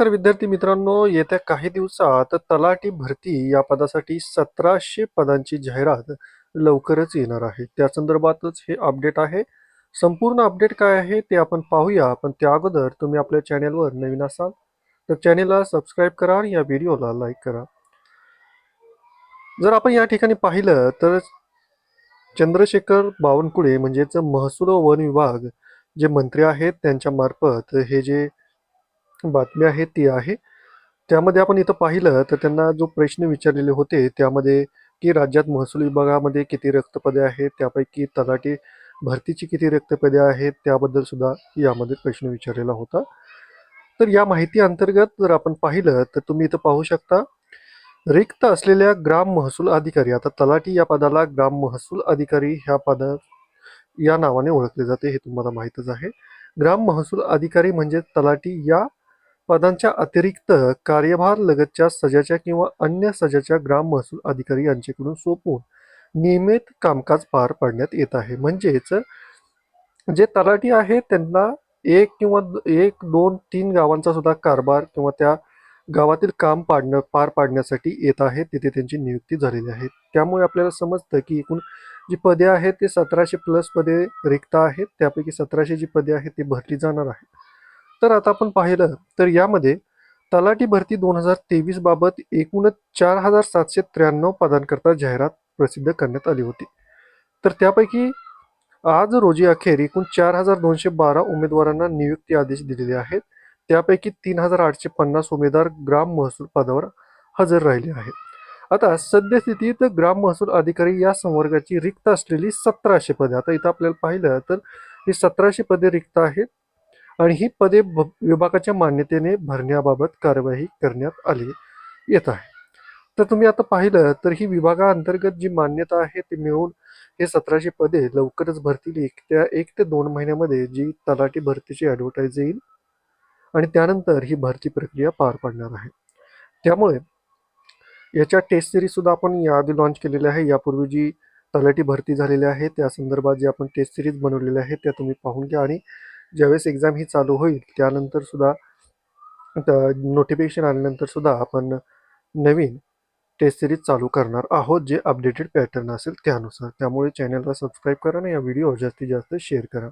नमस्कार विद्यार्थी मित्रांनो येत्या काही दिवसात तलाठी भरती या पदासाठी सतराशे पदांची जाहिरात लवकरच येणार आहे. त्या संदर्भातच हे अपडेट आहे. संपूर्ण अपडेट काय आहे ते आपण पाहूया पण त्या अगोदर तुम्ही आपल्या चॅनेलवर नवीन असाल तर चॅनेलला सबस्क्राईब करा आणि या व्हिडिओला लाईक करा. जर आपण या ठिकाणी पाहिलं तर चंद्रशेखर बावनकुळे म्हणजेच महसूल व वन विभाग जे मंत्री आहेत त्यांच्यामार्फत हे जे बातमी आहे ती आहे. त्यामध्ये आपण इथं पाहिलं तर त्यांना जो प्रश्न विचारलेले होते त्यामध्ये की राज्यात महसूल विभागामध्ये किती रिक्तपदे आहेत त्यापैकी तलाठी भरतीची किती रिक्तपदे आहेत त्याबद्दल सुद्धा यामध्ये प्रश्न विचारलेला होता. तर या माहिती अंतर्गत जर आपण पाहिलं तर तुम्ही इथं पाहू शकता रिक्त असलेल्या ग्राम महसूल अधिकारी आता तलाठी या पदाला ग्राम महसूल अधिकारी ह्या पदा या नावाने ओळखले जाते हे तुम्हाला माहीतच आहे. ग्राम महसूल अधिकारी म्हणजे तलाठी या पदांच्या अतिरिक्त कार्यभार लगतच्या सजाच्या किंवा अन्य सजाच्या ग्राम महसूल अधिकारी यांच्याकडून सोपवून नियमित कामकाज पार पाडण्यात येत आहे. म्हणजेच जे तलाठी आहेत त्यांना एक किंवा एक दोन तीन गावांचा सुद्धा कारभार किंवा त्या गावातील काम पाडणं पार पाडण्यासाठी येत आहे. तिथे त्यांची नियुक्ती झालेली आहे. त्यामुळे आपल्याला समजतं की एकूण जी पदे आहेत ते सतराशे प्लस पदे रिक्त आहेत. त्यापैकी सतराशे जी पदे आहेत ती भरली जाणार आहेत. तर आता आपण पाहिलं तर यामध्ये तलाठी भरती दोन हजार तेवीस बाबत एकूणच चार हजार सातशे त्र्याण्णव पदांकरता जाहिरात प्रसिद्ध करण्यात आली होती. तर त्यापैकी आज रोजी अखेर एकूण चार हजार दोनशे बारा उमेदवारांना नियुक्ती आदेश दिलेले आहेत. त्यापैकी तीन हजार आठशे पन्नास उमेदवार ग्राम महसूल पदावर हजर राहिले आहेत. आता सद्यस्थितीत ग्राम महसूल अधिकारी या संवर्गाची रिक्त असलेली सतराशे पदे. आता इथं आपल्याला पाहिलं तर ही सतराशे पदे रिक्त आहेत. आणि ही पदे भ- विभागाच्या मान्यतेने भरण्याबाबत कारवाई करण्यात आली येत आहे. तर तुम्ही आता पाहिलं तर ही विभागाअंतर्गत जी मान्यता आहे ती मिळून हे सतराशे पदे लवकरच भरतील. एक त्या एक ते दोन महिन्यामध्ये जी तलाठी भरतीची ॲडव्हर्टाईज येईल आणि त्यानंतर ही भरती प्रक्रिया पार पडणार आहे. त्यामुळे याच्या टेस्ट सिरीज सुद्धा आपण याआधी लॉन्च केलेल्या आहे. यापूर्वी जी तलाठी भरती झालेली आहे त्या संदर्भात जे आपण टेस्ट सिरीज बनवलेल्या आहेत त्या तुम्ही पाहून घ्या आणि ज्यावेळेस एक्झाम ही चालू होईल त्यानंतर सुद्धा नोटिफिकेशन आल्यानंतर सुद्धा आपण नवीन टेस्ट सिरीज चालू करणार आहोत जे अपडेटेड पॅटर्न असेल त्यानुसार. त्यामुळे चॅनलला सबस्क्राईब करा आणि या व्हिडिओ जास्तीत जास्त शेअर करा.